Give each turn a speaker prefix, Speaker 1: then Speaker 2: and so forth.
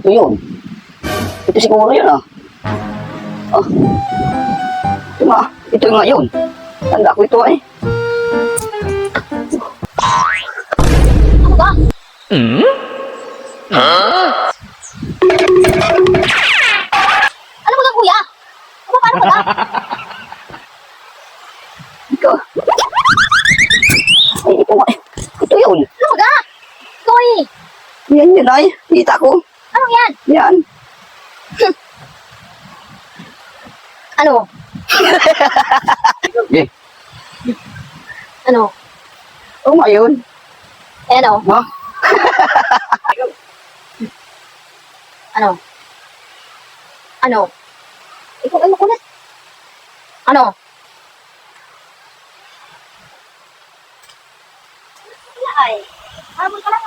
Speaker 1: Ito yun. Ito siguro yun ah. Ah. Ito nga. Ito nga yun. Tanda ko ito eh.
Speaker 2: Ano ba? Ano ba yan, kuya? Ano, paano ka ba?
Speaker 1: Ito. Ay, ito nga. eh. Ito yun.
Speaker 2: Ano ba ga? Koy,
Speaker 1: Yan yun ay. Kita ko.
Speaker 2: ano yan?
Speaker 1: Yan.
Speaker 2: Ano?
Speaker 1: Eh.
Speaker 2: Ano?
Speaker 1: Oo nga yun.
Speaker 2: Eh, ano?
Speaker 1: Ha?
Speaker 2: Ano? Ano? Ikaw ay makulit. Ano? Ay, habol ka na.